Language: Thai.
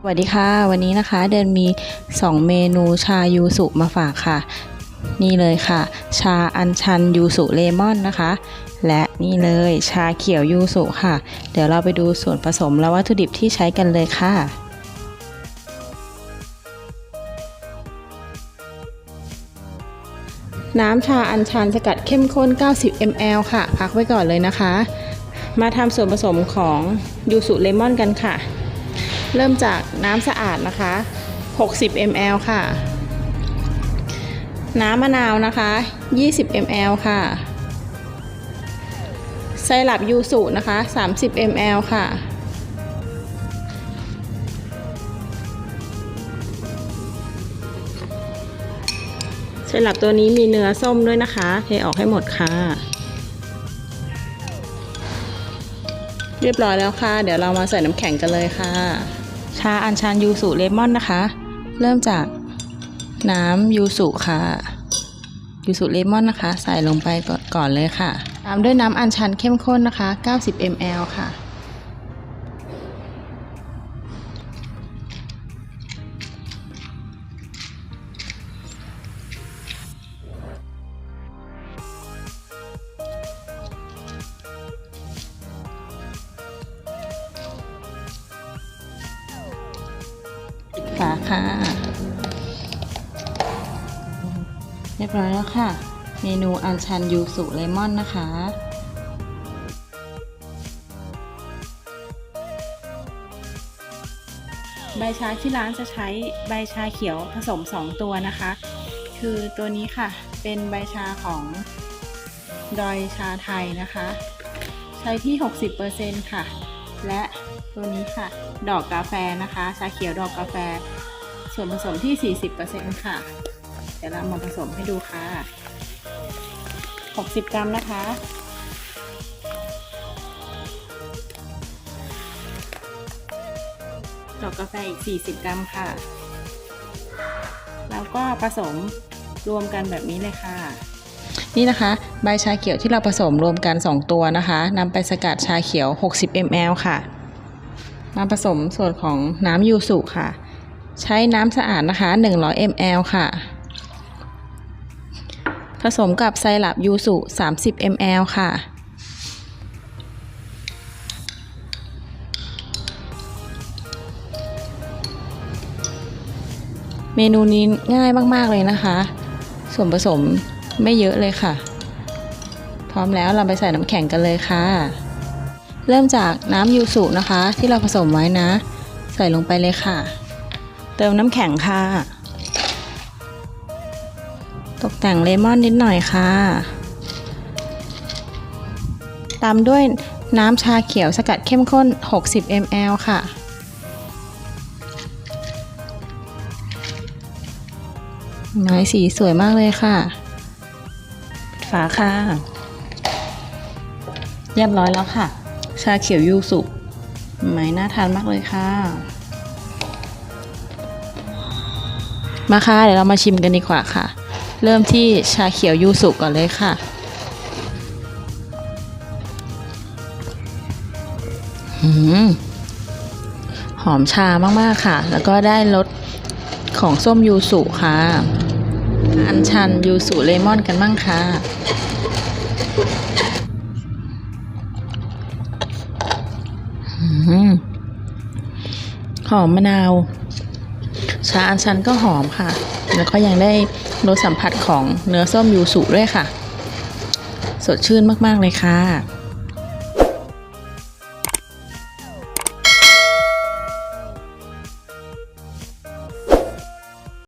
สวัสดีค่ะ วันนี้นะคะเดินมี 2 เมนูชายูสุมาฝากค่ะ นี่เลยค่ะ ชาอัญชันยูสุเลมอนนะคะ และนี่เลยชาเขียวยูสุค่ะ เดี๋ยวเราไปดูส่วนผสมและวัตถุดิบที่ใช้กันเลยค่ะน้ำชาอัญชันสกัดเข้มข้น 90 ml ค่ะ พักไว้ก่อนเลยนะคะ มาทำส่วนผสมของยูสุเลมอนกันค่ะ เริ่มจากน้ำสะอาดนะคะ 60 ml ค่ะ น้ำมะนาวนะคะ 20 ml ค่ะไซรัปยูสุนะคะ 30 ml ค่ะ ไซรัปตัวนี้มีเนื้อส้มด้วยนะคะ เทออกให้หมดค่ะ เรียบร้อยแล้วค่ะ เดี๋ยวเรามาใส่น้ำแข็งกันเลยค่ะ ชาอัญชันยูสุเลมอนนะคะ เริ่มจากน้ำยูสุค่ะยูสุเลมอนนะคะ ใส่ลงไปก่อนเลยค่ะ ตามด้วยน้ำอัญชันเข้มข้นนะคะ 90 ml ค่ะ ฝาค่ะ เรียบร้อยแล้วค่ะ เมนูอัญชันยูสุเลมอนนะคะใบชาที่ร้านจะใช้ใบชาเขียวผสม 2 ตัวนะคะ คือตัวนี้ค่ะเป็นใบชาของดอยชาไทยนะคะ ใช้ที่ 60%ค่ะ และตัวนี้ค่ะ ดอกกาแฟนะคะ ชาเขียวดอกกาแฟ ส่วนผสมที่ 40%ค่ะ เดี๋ยวเรามาผสมให้ดูค่ะ 60 กรัมนะคะดอกกาแฟอีก 40 กรัมค่ะ แล้วก็ผสมรวมกันแบบนี้เลยค่ะ นี่นะคะใบชาเขียวที่เราผสมรวมกัน 2 ตัวนะคะนำไปสกัดชาเขียว 60 ml ค่ะมาผสมส่วนของน้ำยูสุค่ะ ใช้น้ำสะอาดนะคะ 100 ml ค่ะ ผสมกับไซรัปยูสุ 30 ml ค่ะเมนูนี้ง่ายมาก ๆ เลยนะคะ ส่วนผสม ไม่เยอะเลยค่ะ พร้อมแล้วเราไปใส่น้ำแข็งกันเลยค่ะ เริ่มจากน้ำยูสุนะคะ ที่เราผสมไว้นะ ใส่ลงไปเลยค่ะ เติมน้ำแข็งค่ะ ตกแต่งเลมอนนิดหน่อยค่ะ ตามด้วยน้ำชาเขียวสกัดเข้มข้น 60 ml ค่ะน้อยสีสวยมากเลยค่ะ ฝาค่ะ เรียบร้อยแล้วค่ะ ชาเขียวยูสุไหมน่าทานมากเลยค่ะ มาค่ะ เดี๋ยวเรามาชิมกันดีกว่าค่ะ เริ่มที่ชาเขียวยูสุก่อนเลยค่ะหืมหอมชามาก ๆ ค่ะ แล้วก็ได้รสของส้มยูสุค่ะ อันชันยูสุเลมอนกันบ้างค่ะหืมหอมมะนาว ชาอันชันก็หอมค่ะ แล้วก็ยังได้รสสัมผัสของเนื้อส้มยูสุด้วยค่ะ สดชื่นมาก ๆ เลยค่ะ